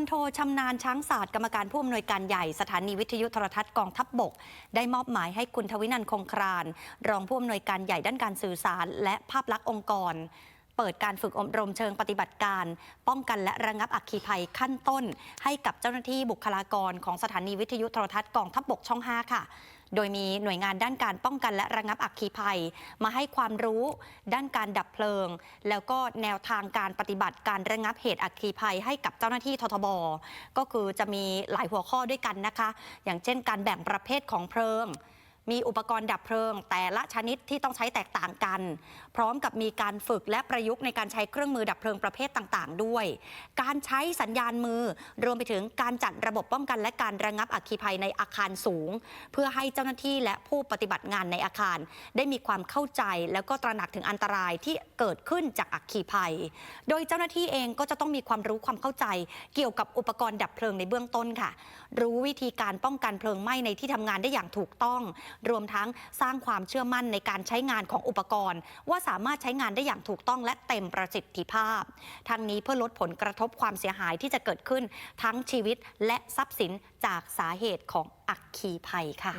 ลโทชำนาญช้างศาสตร์กรรมการผู้อำนวยการใหญ่สถานีวิทยุโทรทัศน์กองทัพบบก ได้มอบหมายให้คุณทวินันท์คงคราน รองผู้อำนวยการใหญ่ด้านการสื่อสาร และภาพลักษณ์องค์กร เปิดการฝึกอบรมเชิงปฏิบัติการ ป้องกันและระงับอัคคีภัยขั้นต้น ให้กับเจ้าหน้าที่บุคลากรของสถานีวิทยุโทรทัศน์กองทัพบบกช่อง 5 ค่ะ โดยมีหน่วยงานด้านการป้องกันและระงับอัคคีภัย มาให้ความรู้ ด้านการดับเพลิง แล้วก็แนวทางการปฏิบัติการระงับเหตุอัคคีภัยให้กับเจ้าหน้าที่ททบ ก็คือจะมีหลายหัวข้อด้วยกันนะคะ อย่างเช่น การแบ่งประเภทของเพลิง มีอุปกรณ์ดับเพลิง แต่ละชนิดที่ต้องใช้แตกต่างกัน พร้อมกับมีการฝึกและประยุกต์ในการใช้เครื่องมือดับเพลิงประเภทต่างๆ ด้วย การใช้สัญญาณมือ รวมไปถึงการจัดระบบป้องกันและการระงับอัคคีภัยในอาคารสูง เพื่อให้เจ้าหน้าที่และผู้ปฏิบัติงานในอาคาร ได้มีความเข้าใจแล้วก็ตระหนักถึงอันตรายที่เกิดขึ้นจากอัคคีภัย โดยเจ้าหน้าที่เองก็จะต้องมีความรู้ความเข้าใจ เกี่ยวกับอุปกรณ์ดับเพลิงในเบื้องต้นค่ะ รู้วิธีการป้องกันเพลิงไหม้ในที่ทำงานได้อย่างถูกต้องรวมทั้งสร้างความเชื่อมั่นในการใช้งานของอุปกรณ์ ว่าสามารถใช้งานได้อย่างถูกต้องและเต็มประสิทธิภาพ ทั้งนี้เพื่อลดผลกระทบความเสียหายที่จะเกิดขึ้นทั้งชีวิตและทรัพย์สินจากสาเหตุของอักคีภัยค่ะ